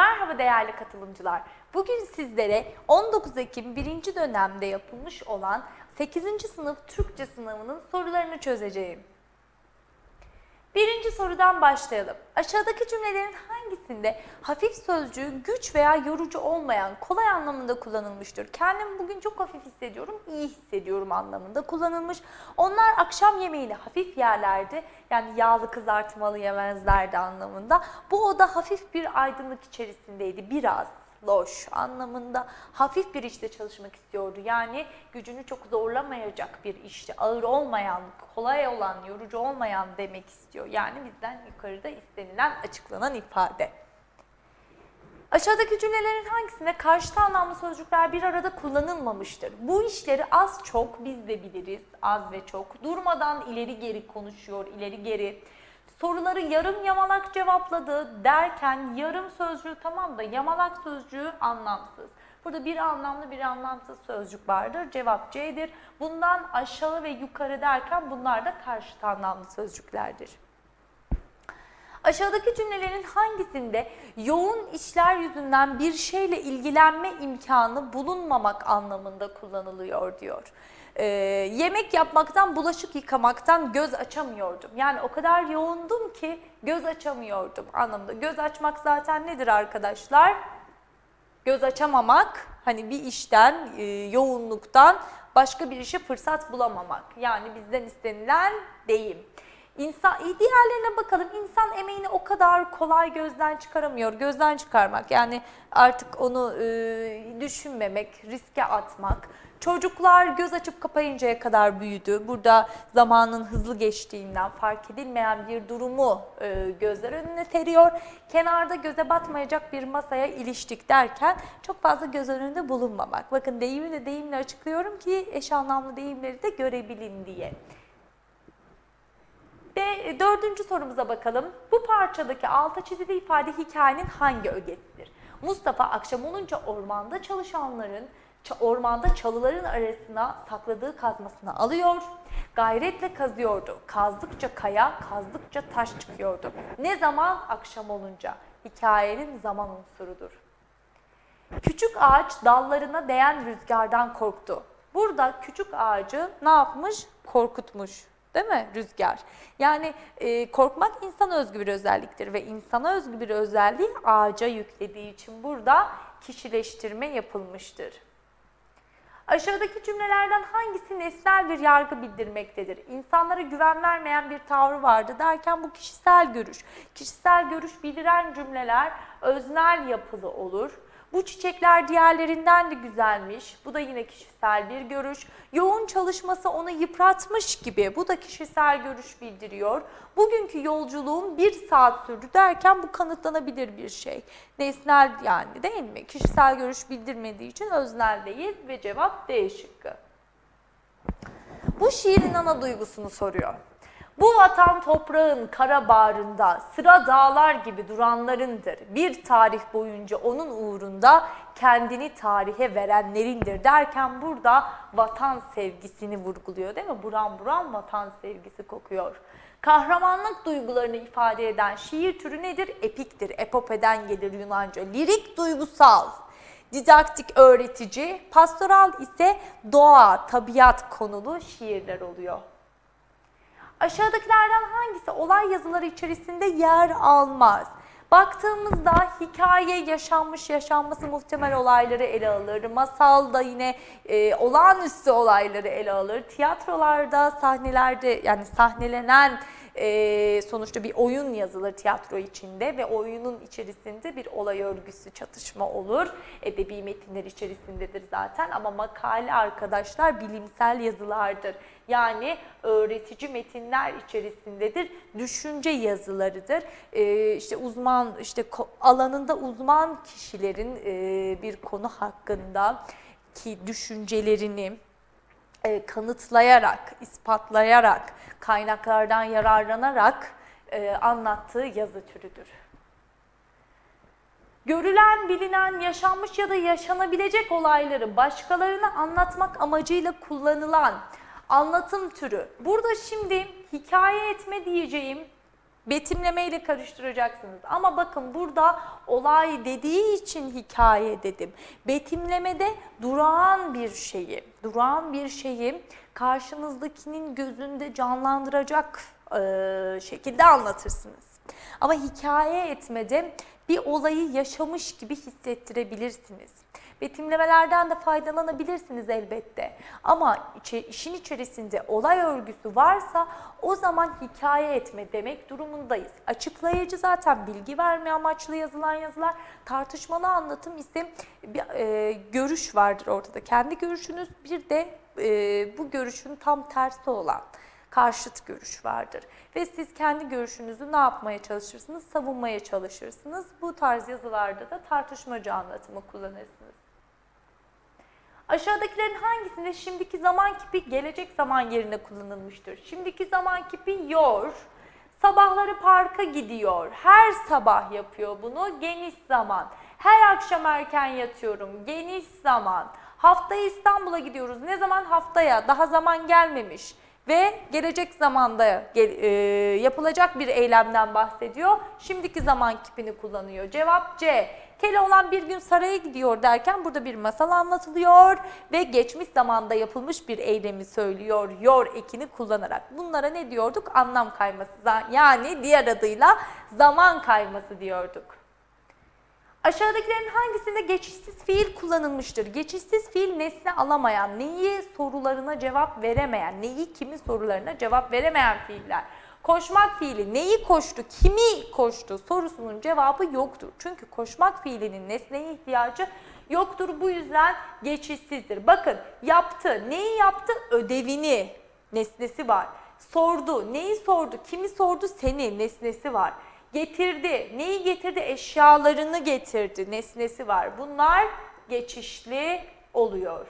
Merhaba değerli katılımcılar. Bugün sizlere 19 Ekim 1. dönemde yapılmış olan 8. sınıf Türkçe sınavının sorularını çözeceğim. Birinci sorudan başlayalım. Aşağıdaki cümlelerin hangisinde hafif sözcüğü güç veya yorucu olmayan kolay anlamında kullanılmıştır? Kendimi bugün çok hafif hissediyorum, iyi hissediyorum anlamında kullanılmış. Onlar akşam yemeğini hafif yerlerdi. Yani yağlı kızartmalı yemezlerdi anlamında. Bu oda hafif bir aydınlık içerisindeydi biraz loş anlamında hafif bir işte çalışmak istiyordu. Yani gücünü çok zorlamayacak bir işte, ağır olmayan, kolay olan, yorucu olmayan demek istiyor. Yani bizden yukarıda istenilen, açıklanan ifade. Aşağıdaki cümlelerin hangisinde karşıt anlamlı sözcükler bir arada kullanılmamıştır? Bu işleri az çok biz de biliriz, az ve çok. Durmadan ileri geri konuşuyor, ileri geri. Soruları yarım yamalak cevapladı derken yarım sözcüğü tamam da yamalak sözcüğü anlamsız. Burada bir anlamlı bir anlamsız sözcük vardır. Cevap C'dir. Bundan aşağı ve yukarı derken bunlar da karşıt anlamlı sözcüklerdir. Aşağıdaki cümlelerin hangisinde yoğun işler yüzünden bir şeyle ilgilenme imkanı bulunmamak anlamında kullanılıyor diyor. Ee, yemek yapmaktan, bulaşık yıkamaktan göz açamıyordum. Yani o kadar yoğundum ki göz açamıyordum anlamında. Göz açmak zaten nedir arkadaşlar? Göz açamamak, hani bir işten, e, yoğunluktan başka bir işe fırsat bulamamak. Yani bizden istenilen deyim. İnsan, diğerlerine bakalım. İnsan emeğini o kadar kolay gözden çıkaramıyor. Gözden çıkarmak yani artık onu e, düşünmemek, riske atmak. Çocuklar göz açıp kapayıncaya kadar büyüdü. Burada zamanın hızlı geçtiğinden fark edilmeyen bir durumu e, gözler önüne seriyor. Kenarda göze batmayacak bir masaya iliştik derken çok fazla göz önünde bulunmamak. Bakın deyimi de deyimle açıklıyorum ki eş anlamlı deyimleri de görebilin diye. Ve dördüncü sorumuza bakalım. Bu parçadaki alta çizili ifade hikayenin hangi ögesidir? Mustafa akşam olunca ormanda çalışanların ormanda çalıların arasına sakladığı kazmasını alıyor. Gayretle kazıyordu. Kazdıkça kaya, kazdıkça taş çıkıyordu. Ne zaman? Akşam olunca. Hikayenin zaman unsurudur. Küçük ağaç dallarına değen rüzgardan korktu. Burada küçük ağacı ne yapmış? Korkutmuş. Değil mi? Rüzgar. Yani e, korkmak insana özgü bir özelliktir ve insana özgü bir özelliği ağaca yüklediği için burada kişileştirme yapılmıştır. Aşağıdaki cümlelerden hangisi nesnel bir yargı bildirmektedir? İnsanlara güven vermeyen bir tavrı vardı derken bu kişisel görüş. Kişisel görüş bildiren cümleler öznel yapılı olur. Bu çiçekler diğerlerinden de güzelmiş. Bu da yine kişisel bir görüş. Yoğun çalışması onu yıpratmış gibi. Bu da kişisel görüş bildiriyor. Bugünkü yolculuğum bir saat sürdü derken bu kanıtlanabilir bir şey. Nesnel yani değil mi? Kişisel görüş bildirmediği için öznel değil ve cevap D şıkkı. Bu şiirin ana duygusunu soruyor. Bu vatan toprağın kara bağrında sıra dağlar gibi duranlarındır. Bir tarih boyunca onun uğrunda kendini tarihe verenlerindir derken burada vatan sevgisini vurguluyor değil mi? Buram buram vatan sevgisi kokuyor. Kahramanlık duygularını ifade eden şiir türü nedir? Epiktir. Epopeden gelir Yunanca. Lirik duygusal didaktik öğretici, pastoral ise doğa, tabiat konulu şiirler oluyor. Aşağıdakilerden hangisi olay yazıları içerisinde yer almaz? Baktığımızda hikaye yaşanmış, yaşanması muhtemel olayları ele alır. Masal da yine e, olağanüstü olayları ele alır. Tiyatrolarda, sahnelerde yani sahnelenen e, sonuçta bir oyun yazılır tiyatro içinde ve oyunun içerisinde bir olay örgüsü, çatışma olur. Edebi metinler içerisindedir zaten ama makale arkadaşlar bilimsel yazılardır. Yani öğretici metinler içerisindedir. Düşünce yazılarıdır. E, işte uzman, işte alanında uzman kişilerin e, bir konu hakkında ki düşüncelerini, e, kanıtlayarak, ispatlayarak, kaynaklardan yararlanarak e, anlattığı yazı türüdür. Görülen, bilinen, yaşanmış ya da yaşanabilecek olayları başkalarına anlatmak amacıyla kullanılan anlatım türü. Burada şimdi hikaye etme diyeceğim Betimleme ile karıştıracaksınız. Ama bakın burada olay dediği için hikaye dedim. Betimlemede durağan bir şeyi, durağan bir şeyi karşınızdakinin gözünde canlandıracak e, şekilde anlatırsınız. Ama hikaye etmede bir olayı yaşamış gibi hissettirebilirsiniz. Betimlemelerden de faydalanabilirsiniz elbette. Ama işin içerisinde olay örgüsü varsa o zaman hikaye etme demek durumundayız. Açıklayıcı zaten bilgi verme amaçlı yazılan yazılar. Tartışmalı anlatım ise bir e, görüş vardır ortada. Kendi görüşünüz bir de e, bu görüşün tam tersi olan karşıt görüş vardır. Ve siz kendi görüşünüzü ne yapmaya çalışırsınız? Savunmaya çalışırsınız. Bu tarz yazılarda da tartışmacı anlatımı kullanırsınız. Aşağıdakilerin hangisinde şimdiki zaman kipi gelecek zaman yerine kullanılmıştır? Şimdiki zaman kipi yor, sabahları parka gidiyor, her sabah yapıyor bunu, geniş zaman. Her akşam erken yatıyorum, geniş zaman. Haftaya İstanbul'a gidiyoruz, ne zaman? Haftaya, daha zaman gelmemiş ve gelecek zamanda e, yapılacak bir eylemden bahsediyor. Şimdiki zaman kipini kullanıyor. Cevap C. Keloğlan bir gün saraya gidiyor derken burada bir masal anlatılıyor ve geçmiş zamanda yapılmış bir eylemi söylüyor yor ekini kullanarak. Bunlara ne diyorduk? Anlam kayması. Yani diğer adıyla zaman kayması diyorduk. Aşağıdakilerin hangisinde geçişsiz fiil kullanılmıştır? Geçişsiz fiil nesne alamayan, neyi sorularına cevap veremeyen, neyi kimin sorularına cevap veremeyen fiiller. Koşmak fiili neyi koştu, kimi koştu sorusunun cevabı yoktur. Çünkü koşmak fiilinin nesneye ihtiyacı yoktur. Bu yüzden geçişsizdir. Bakın yaptı, neyi yaptı? Ödevini, nesnesi var. Sordu, neyi sordu? Kimi sordu? Seni, nesnesi var. Getirdi. Neyi getirdi? Eşyalarını getirdi. Nesnesi var. Bunlar geçişli oluyor.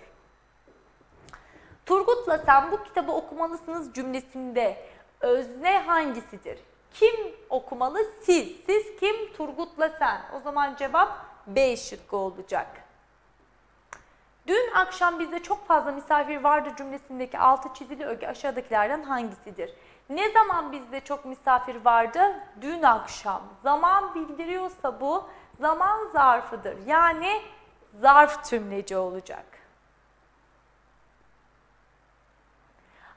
Turgut'la sen bu kitabı okumalısınız cümlesinde özne hangisidir? Kim okumalı? Siz. Siz kim? Turgut'la sen. O zaman cevap B şıkkı olacak. Dün akşam bizde çok fazla misafir vardı cümlesindeki altı çizili öge aşağıdakilerden hangisidir? Ne zaman bizde çok misafir vardı? Dün akşam. Zaman bildiriyorsa bu zaman zarfıdır. Yani zarf tümleci olacak.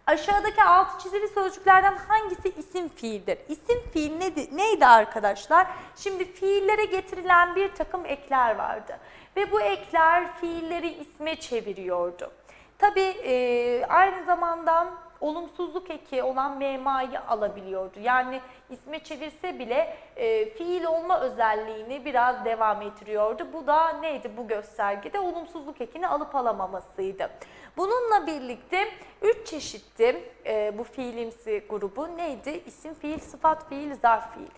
Aşağıdaki altı çizili sözcüklerden hangisi isim fiildir? İsim fiil neydi, neydi arkadaşlar? Şimdi fiillere getirilen bir takım ekler vardı. Ve bu ekler fiilleri isme çeviriyordu. Tabii e, aynı zamanda olumsuzluk eki olan memayı alabiliyordu. Yani isme çevirse bile e, fiil olma özelliğini biraz devam ettiriyordu. Bu da neydi bu göstergede? Olumsuzluk ekini alıp alamamasıydı. Bununla birlikte üç çeşitti e, bu fiilimsi grubu neydi? İsim fiil, sıfat fiil, zarf fiil.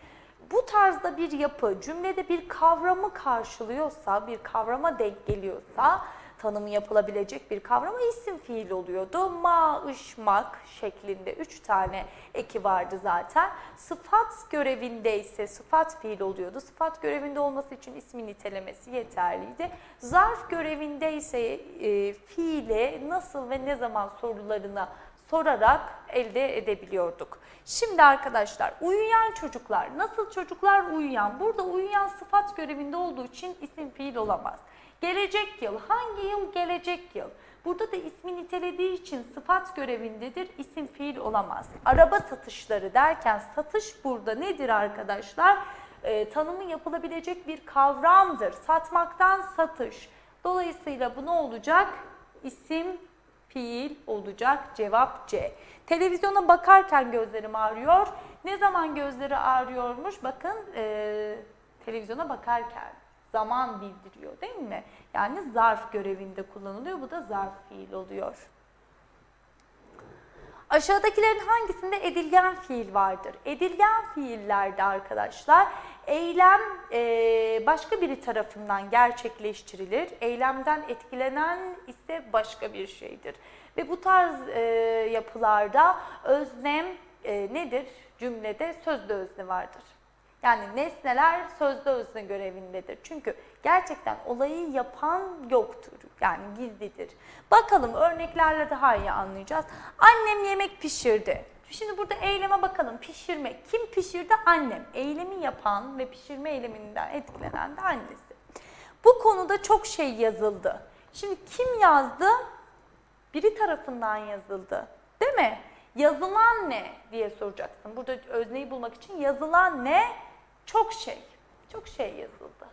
Bu tarzda bir yapı cümlede bir kavramı karşılıyorsa, bir kavrama denk geliyorsa tanımı yapılabilecek bir kavrama isim fiil oluyordu. Ma, ış, mak şeklinde üç tane eki vardı zaten. Sıfat görevinde ise sıfat fiil oluyordu. Sıfat görevinde olması için ismi nitelemesi yeterliydi. Zarf görevinde ise e, fiile nasıl ve ne zaman sorularına sorarak elde edebiliyorduk. Şimdi arkadaşlar uyuyan çocuklar, nasıl çocuklar uyuyan? Burada uyuyan sıfat görevinde olduğu için isim fiil olamaz. Gelecek yıl, hangi yıl? Gelecek yıl. Burada da ismi nitelediği için sıfat görevindedir, isim fiil olamaz. Araba satışları derken satış burada nedir arkadaşlar? Ee, tanımı yapılabilecek bir kavramdır. Satmaktan satış. Dolayısıyla bu ne olacak? İsim fiil olacak. Cevap C. Televizyona bakarken gözlerim ağrıyor. Ne zaman gözleri ağrıyormuş? Bakın e, televizyona bakarken zaman bildiriyor değil mi? Yani zarf görevinde kullanılıyor. Bu da zarf fiil oluyor. Aşağıdakilerin hangisinde edilgen fiil vardır? Edilgen fiillerde arkadaşlar eylem e, başka biri tarafından gerçekleştirilir. Eylemden etkilenen ise başka bir şeydir. Ve bu tarz e, yapılarda öznem e, nedir? Cümlede sözde özne vardır. Yani nesneler sözde özne görevindedir. Çünkü gerçekten olayı yapan yoktur. Yani gizlidir. Bakalım örneklerle daha iyi anlayacağız. Annem yemek pişirdi. Şimdi burada eyleme bakalım. Pişirme. Kim pişirdi? Annem. Eylemi yapan ve pişirme eyleminden etkilenen de annesi. Bu konuda çok şey yazıldı. Şimdi kim yazdı? Biri tarafından yazıldı. Değil mi? Yazılan ne diye soracaksın. Burada özneyi bulmak için yazılan ne? Çok şey. Çok şey yazıldı.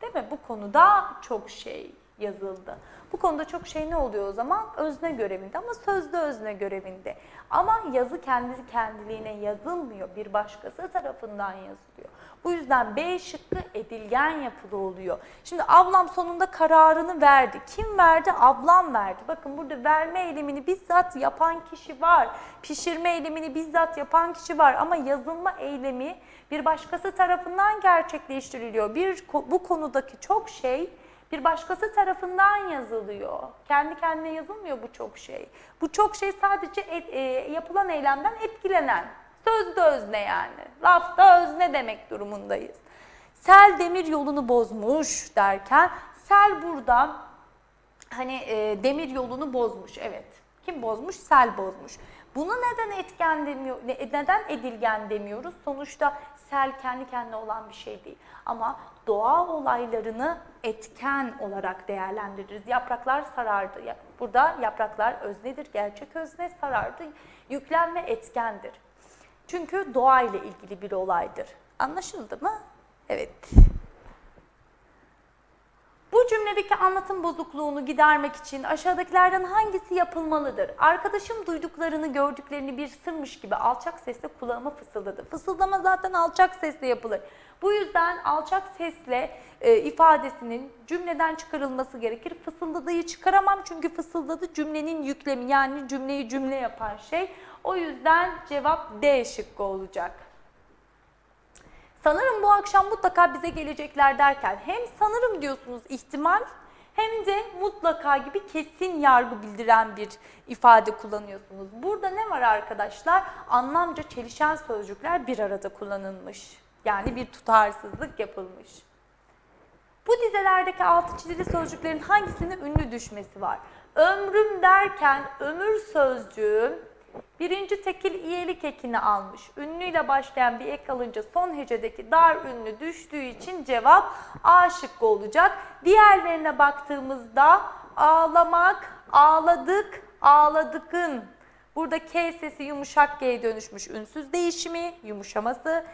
Değil mi? Bu konuda çok şey yazıldı. Bu konuda çok şey ne oluyor o zaman? Özne görevinde ama sözlü özne görevinde. Ama yazı kendi kendiliğine yazılmıyor. Bir başkası tarafından yazılıyor. Bu yüzden B şıkkı edilgen yapılı oluyor. Şimdi ablam sonunda kararını verdi. Kim verdi? Ablam verdi. Bakın burada verme eylemini bizzat yapan kişi var. Pişirme eylemini bizzat yapan kişi var. Ama yazılma eylemi bir başkası tarafından gerçekleştiriliyor. Bir bu konudaki çok şey bir başkası tarafından yazılıyor. Kendi kendine yazılmıyor bu çok şey. Bu çok şey sadece et, e, yapılan eylemden etkilenen. Sözde özne yani. Lafta özne demek durumundayız. Sel demir yolunu bozmuş derken sel burada hani e, demir yolunu bozmuş evet. Kim bozmuş? Sel bozmuş. Bunu neden etken demiyor, ne- neden edilgen demiyoruz? Sonuçta sel kendi kendine olan bir şey değil. Ama doğa olaylarını etken olarak değerlendiririz. Yapraklar sarardı. Burada yapraklar öznedir, gerçek özne sarardı. Yüklem ve etkendir. Çünkü doğayla ilgili bir olaydır. Anlaşıldı mı? Evet. Bu cümledeki anlatım bozukluğunu gidermek için aşağıdakilerden hangisi yapılmalıdır? Arkadaşım duyduklarını, gördüklerini bir sırmış gibi alçak sesle kulağıma fısıldadı. Fısıldama zaten alçak sesle yapılır. Bu yüzden alçak sesle e, ifadesinin cümleden çıkarılması gerekir. Fısıldadığı çıkaramam çünkü fısıldadı cümlenin yüklemi yani cümleyi cümle yapan şey. O yüzden cevap D şıkkı olacak. Sanırım bu akşam mutlaka bize gelecekler derken hem sanırım diyorsunuz ihtimal hem de mutlaka gibi kesin yargı bildiren bir ifade kullanıyorsunuz. Burada ne var arkadaşlar? Anlamca çelişen sözcükler bir arada kullanılmış. Yani bir tutarsızlık yapılmış. Bu dizelerdeki altı çizili sözcüklerin hangisinde ünlü düşmesi var? Ömrüm derken ömür sözcüğü birinci tekil iyelik ekini almış. Ünlüyle başlayan bir ek alınca son hecedeki dar ünlü düştüğü için cevap A şıkkı olacak. Diğerlerine baktığımızda ağlamak, ağladık, ağladıkın. Burada K sesi yumuşak G'ye dönüşmüş ünsüz değişimi, yumuşaması.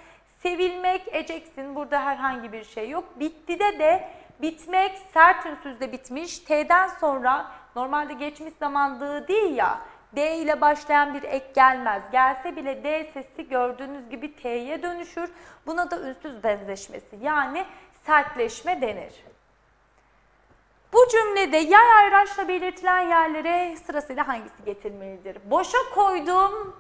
Sevilmek, eceksin. Burada herhangi bir şey yok. Bittide de bitmek sert ünsüzde bitmiş. T'den sonra normalde geçmiş zamandığı değil ya. D ile başlayan bir ek gelmez. Gelse bile D sesi gördüğünüz gibi T'ye dönüşür. Buna da ünsüz benzeşmesi yani sertleşme denir. Bu cümlede yay ayraçla belirtilen yerlere sırasıyla hangisi getirilmelidir? Boşa koydum,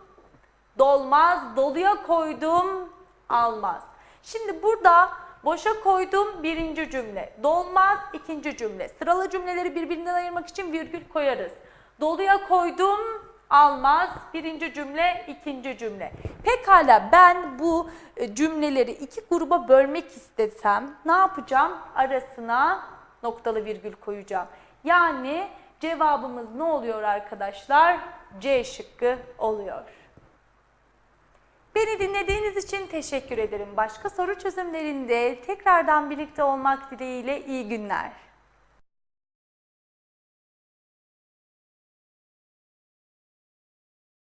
dolmaz, doluya koydum, almaz. Şimdi burada boşa koydum birinci cümle, dolmaz ikinci cümle. Sıralı cümleleri birbirinden ayırmak için virgül koyarız. Doluya koydum, almaz birinci cümle, ikinci cümle. Pekala ben bu e, cümleleri iki gruba bölmek istesem ne yapacağım? Arasına noktalı virgül koyacağım. Yani cevabımız ne oluyor arkadaşlar? C şıkkı oluyor. Beni dinlediğiniz için teşekkür ederim. Başka soru çözümlerinde tekrardan birlikte olmak dileğiyle iyi günler.